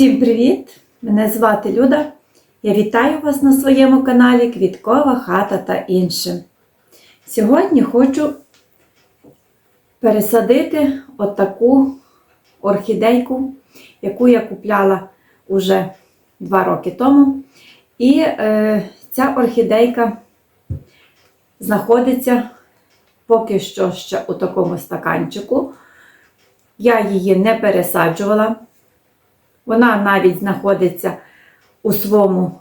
Всім привіт! Мене звати Люда. Я вітаю вас на своєму каналі Квіткова хата та інше. Сьогодні хочу пересадити отаку орхідейку, яку я купляла уже 2 роки тому. І е, ця орхідейка знаходиться поки що ще у такому стаканчику. Я її не пересаджувала. Вона навіть знаходиться у своєму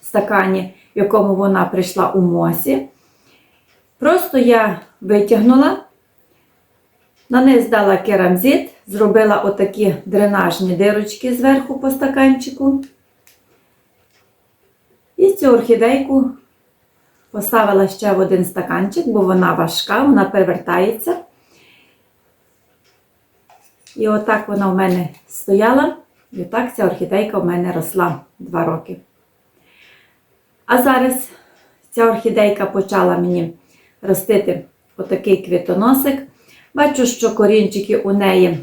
стакані, в якому вона прийшла у мосі. Просто я витягнула, на неї здала керамзит, зробила отакі дренажні дирочки зверху по стаканчику. І цю орхідейку поставила ще в один стаканчик, бо вона важка, вона перевертається. І отак вона в мене стояла. І отак ця орхідейка в мене росла 2 роки. А зараз ця орхідейка почала мені ростити отакий квітоносик. Бачу, що корінчики у неї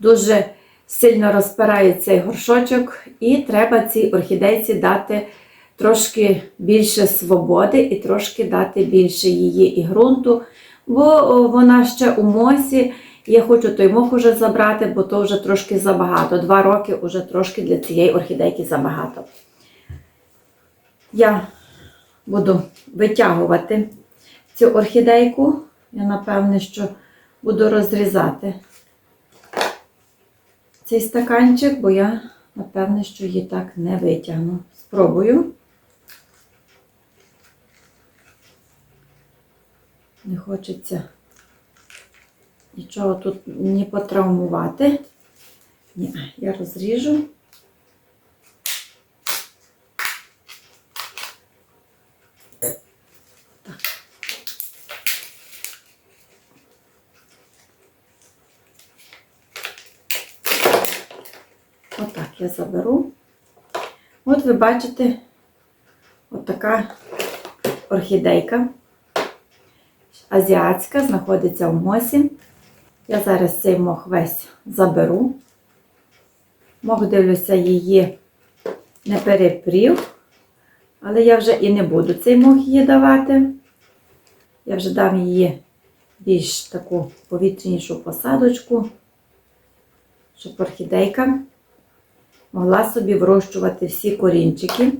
дуже сильно розпирають цей горшочок, і треба цій орхідейці дати трошки більше свободи і трошки дати більше її і ґрунту, бо вона ще у мосі. Я хочу той мох уже забрати, бо то вже трошки забагато. Два роки вже трошки для цієї орхідейки забагато. Я буду витягувати цю орхідейку. Я, напевне, що буду розрізати цей стаканчик, бо я, напевне, що її так не витягну. Спробую. Не хочеться нічого тут не потравмувати. Ні, я розріжу. Отак я заберу. От ви бачите, отака орхідейка азіатська, знаходиться в мосі. Я зараз цей мох весь заберу. Мох, дивлюся, її не перепрів, але я вже і не буду цей мох її давати. Я вже дам її більш таку повітрянішу посадочку, щоб орхідейка могла собі вирощувати всі корінчики,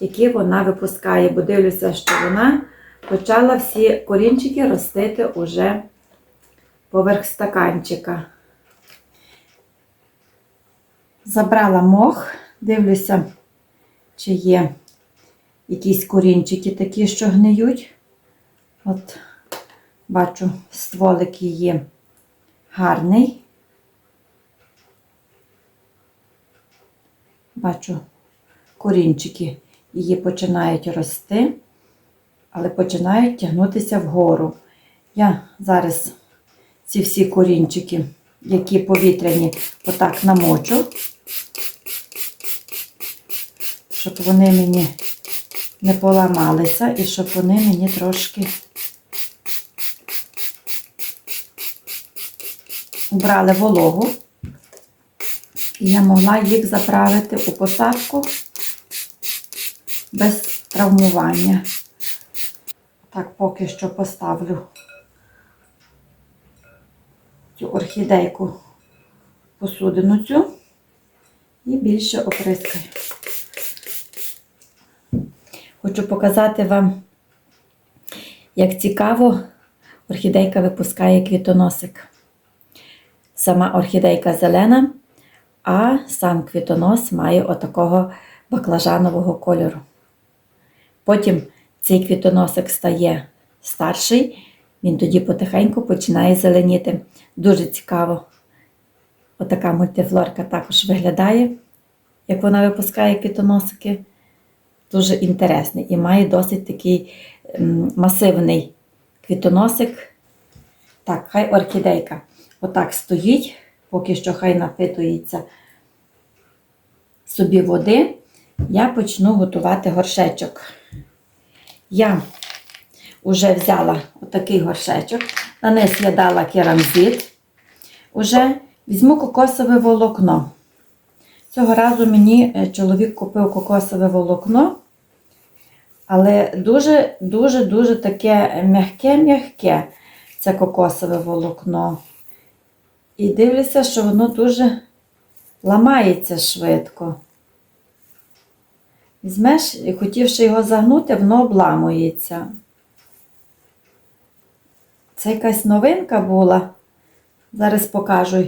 які вона випускає, бо дивлюся, що вона почала всі корінчики ростити уже поверх стаканчика. Забрала мох, дивлюся, чи є якісь корінчики такі, що гниють. От бачу, стволик її гарний. Бачу, корінчики її починають рости, але починають тягнутися вгору. Я зараз ці всі корінчики, які повітряні, отак намочу, щоб вони мені не поламалися і щоб вони мені трошки убрали вологу. І я могла їх заправити у посадку без травмування. Так, поки що поставлю цю орхідейку посудину цю і більше оприскаю. Хочу показати вам, як цікаво орхідейка випускає квітоносик. Сама орхідейка зелена, а сам квітонос має отакого баклажанового кольору. Потім цей квітоносик стає старший, він тоді потихеньку починає зеленіти. Дуже цікаво. Отака мультифлорка також виглядає, як вона випускає квітоносики. Дуже інтересний і має досить такий масивний квітоносик. Так, хай орхідейка отак стоїть, поки що хай напитується собі води. Я почну готувати горшечок. Я вже взяла отакий горшечок, на низ я дала керамзит. Уже візьму кокосове волокно. Цього разу мені е, чоловік купив кокосове волокно, але дуже-дуже-дуже таке м'яке-м'яке це кокосове волокно. І дивлюся, що воно дуже ламається швидко. Візьмеш, хотівши його загнути, воно обламується. Це якась новинка була. Зараз покажу.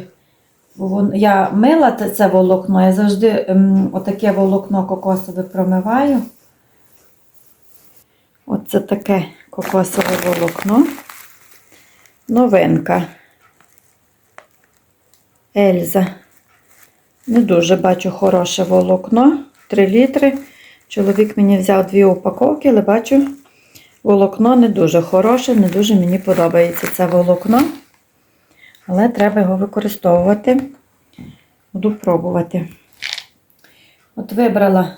Я мила це волокно, я завжди ем, отаке волокно кокосове промиваю. Оце таке кокосове волокно. Новинка. Ельза. Не дуже бачу хороше волокно. 3 літри. Чоловік мені взяв дві упаковки, але бачу, волокно не дуже хороше, не дуже мені подобається це волокно. Але треба його використовувати. Буду пробувати. От вибрала,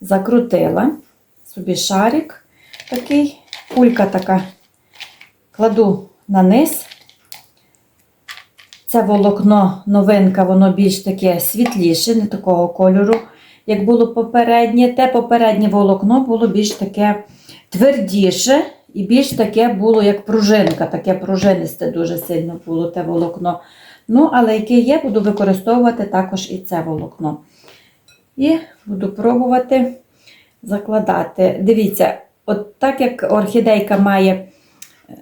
закрутила собі шарик такий, кулька така. Кладу на низ. Це волокно новинка, воно більш таке світліше, не такого кольору, як було попереднє. Те попереднє волокно було більш таке твердіше і більш таке було, як пружинка, таке пружинисте дуже сильно було те волокно. Ну, але яке є, буду використовувати також і це волокно. І буду пробувати закладати. Дивіться, от так як орхідейка має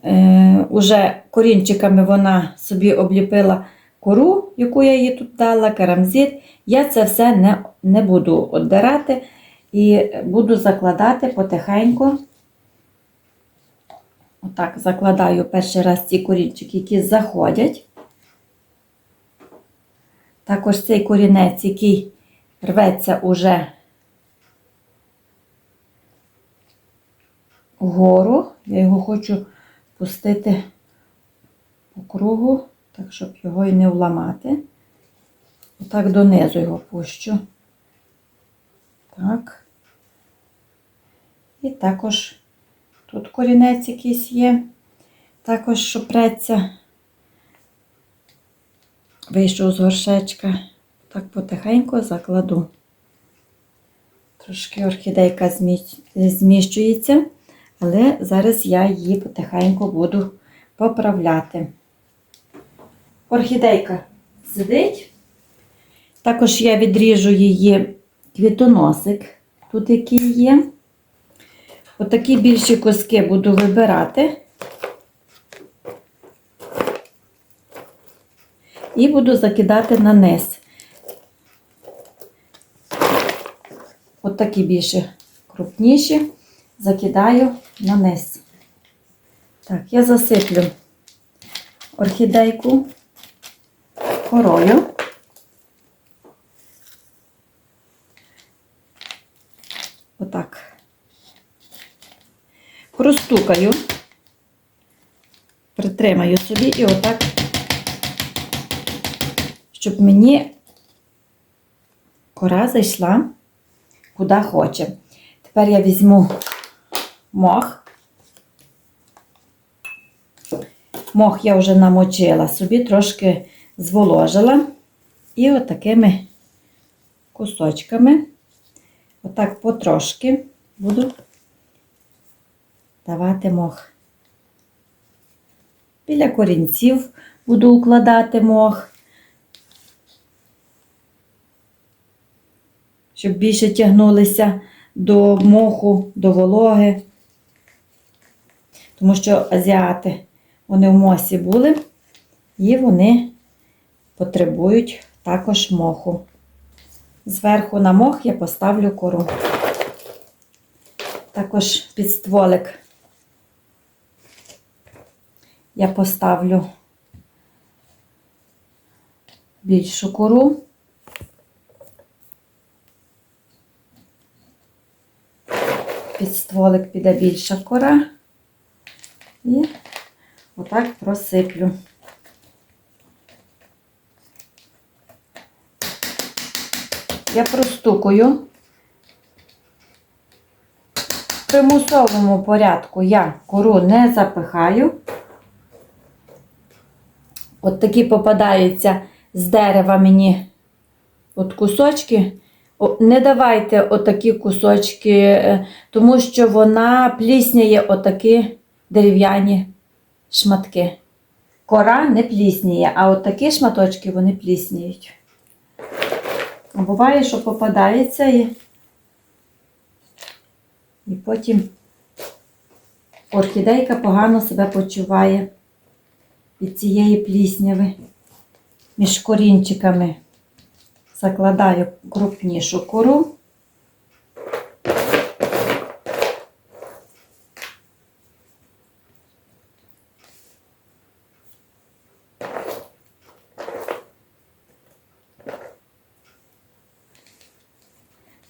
е, уже корінчиками, вона собі обліпила кору, яку я їй тут дала, керамзит. Я це все не, не буду оддирати і буду закладати потихеньку. Отак, закладаю перший раз ці корінчики, які заходять. Також цей корінець, який рветься уже вгору. Я його хочу пустити по кругу, так, щоб його і не вламати. Отак донизу його пущу. Так. І також тут корінець якийсь є. Також що преться. Вийшов з горшечка. Так потихеньку закладу. Трошки орхідейка зміщується, але зараз я її потихеньку буду поправляти. Орхідейка сидить. Також я відріжу її квітоносик, тут який є. Отакі більші куски буду вибирати. І буду закидати на низ. От такі більше крупніші закидаю на низ. Так, я засиплю орхідейку корою. Отак. Простукаю, притримаю собі і отак, щоб мені кора зайшла куди хоче. Тепер я візьму мох. Мох я вже намочила собі, трошки зволожила. І отакими кусочками, отак потрошки буду давати мох. Біля корінців буду укладати мох. щоб більше тягнулися до моху, до вологи. Тому що азіати, вони в мосі були, і вони потребують також моху. Зверху на мох я поставлю кору. Також під стволик я поставлю більшу кору. Під стволик піде більша кора. І отак просиплю. Я простукую. В примусовому порядку я кору не запихаю. От такі попадаються з дерева мені от кусочки. Не давайте отакі кусочки, е, тому що вона плісняє отакі дерев'яні шматки. Кора не плісніє, а от такі шматочки вони плісніють. Буває, що попадається і, і потім орхідейка погано себе почуває від цієї плісняви між корінчиками. Закладаю крупнішу кору.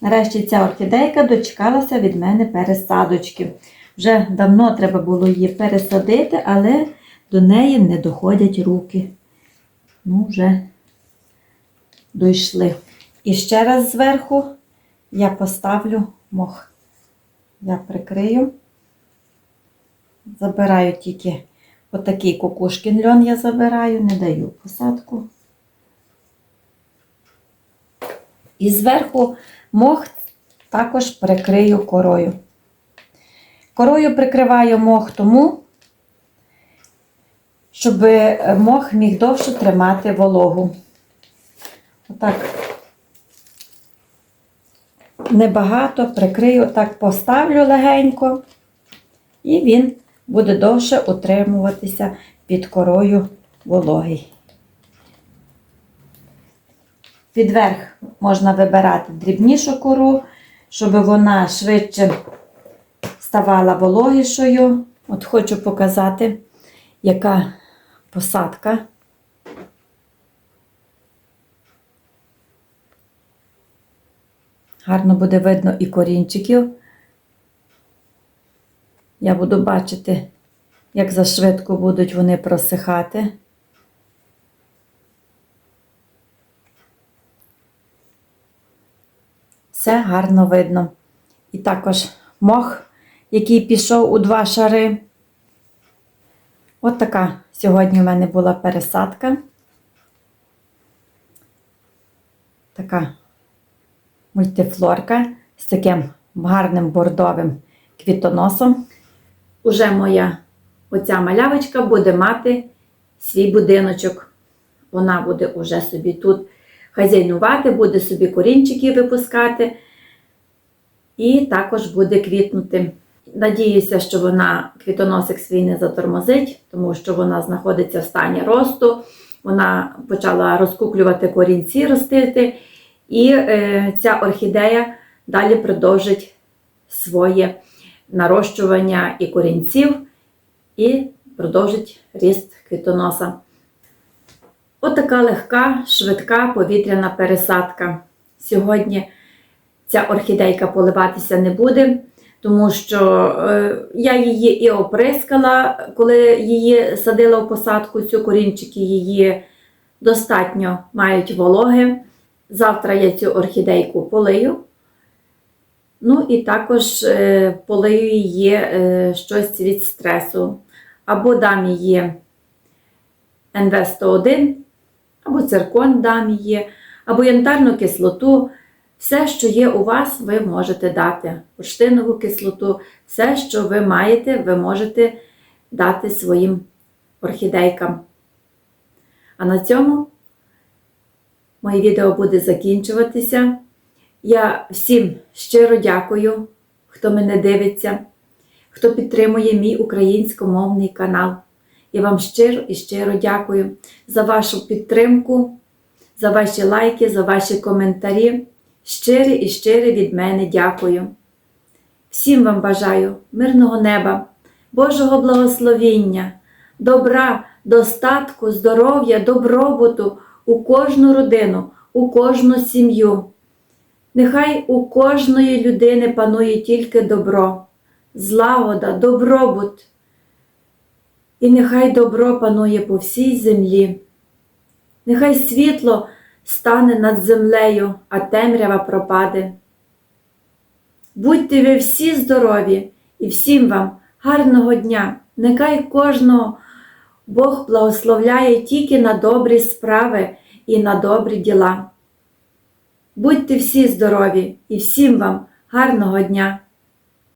Нарешті ця орхідейка дочекалася від мене пересадочки. Вже давно треба було її пересадити, але до неї не доходять руки. Ну, вже дійшли. І ще раз зверху я поставлю мох. Я прикрию. Забираю тільки отакий кукушкін льон я забираю, не даю посадку. І зверху мох також прикрию корою. Корою прикриваю мох тому, щоб мох міг довше тримати вологу. Отак небагато прикрию, так поставлю легенько, і він буде довше утримуватися під корою вологий. Підверх можна вибирати дрібнішу кору, щоб вона швидше ставала вологішою. От хочу показати, яка посадка. Гарно буде видно і корінчиків. Я буду бачити, як зашвидко будуть вони просихати. Все гарно видно. І також мох, який пішов у два шари. От така сьогодні в мене була пересадка. Така мультифлорка з таким гарним бордовим квітоносом. Уже моя оця малявочка буде мати свій будиночок. Вона буде уже собі тут хазяйнувати, буде собі корінчики випускати і також буде квітнути. Надіюся, що вона квітоносик свій не затормозить, тому що вона знаходиться в стані росту. Вона почала розкуклювати корінці, ростити. І е, ця орхідея далі продовжить своє нарощування і корінців, і продовжить ріст квітоноса. Отака легка, швидка повітряна пересадка. Сьогодні ця орхідейка поливатися не буде, тому що е, я її і оприскала, коли її садила в посадку, цю корінчики її достатньо мають вологи. Завтра я цю орхідейку полию. Ну і також е, полию її е, щось від стресу. Або дам її НВ-101, або циркон дам її, або янтарну кислоту. Все, що є у вас, ви можете дати. Бурштинову кислоту, все, що ви маєте, ви можете дати своїм орхідейкам. А на цьому моє відео буде закінчуватися. Я всім щиро дякую, хто мене дивиться, хто підтримує мій українськомовний канал. Я вам щиро і щиро дякую за вашу підтримку, за ваші лайки, за ваші коментарі. Щире і щире від мене дякую. Всім вам бажаю мирного неба, Божого благословіння, добра, достатку, здоров'я, добробуту у кожну родину, у кожну сім'ю. Нехай у кожної людини панує тільки добро, злагода, добробут. І нехай добро панує по всій землі. Нехай світло стане над землею, а темрява пропаде. Будьте ви всі здорові і всім вам гарного дня! Нехай кожного Бог благословляє тільки на добрі справи і на добрі діла. Будьте всі здорові і всім вам гарного дня!